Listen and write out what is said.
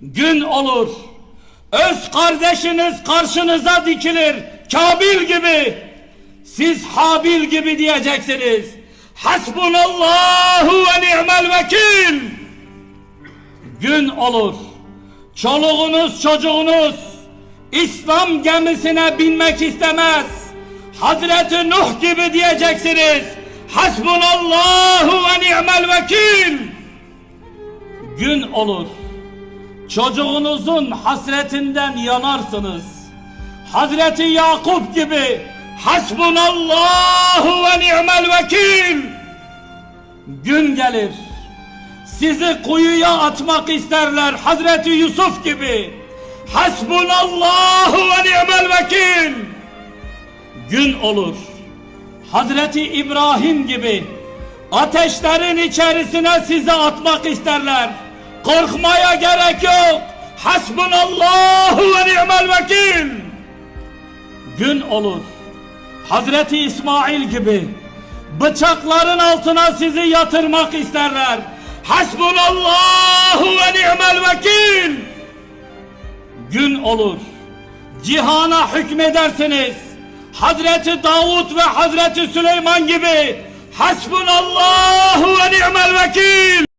Gün olur. Öz kardeşiniz karşınıza dikilir. Kabil gibi. Siz Habil gibi diyeceksiniz. Hasbunallahu ve ni'mel vekil. Gün olur. Çoluğunuz çocuğunuz İslam gemisine binmek istemez. Hazreti Nuh gibi diyeceksiniz. Hasbunallahu ve ni'mel vekil. Gün olur. Çocuğunuzun hasretinden yanarsınız. Hazreti Yakup gibi Hasbunallahu ve ni'mel vekil. Gün gelir. Sizi kuyuya atmak isterler Hazreti Yusuf gibi. Hasbunallahu ve ni'mel vekil. Gün olur. Hazreti İbrahim gibi ateşlerin içerisine sizi atmak isterler. Korkmaya gerek yok. Hasbunallahu ve ni'mel vekil. Gün olur. Hazreti İsmail gibi bıçakların altına sizi yatırmak isterler. Hasbunallahu ve ni'mel vekil. Gün olur. Cihana hükmedersiniz. Hazreti Davut ve Hazreti Süleyman gibi Hasbunallahu ve ni'mel vekil.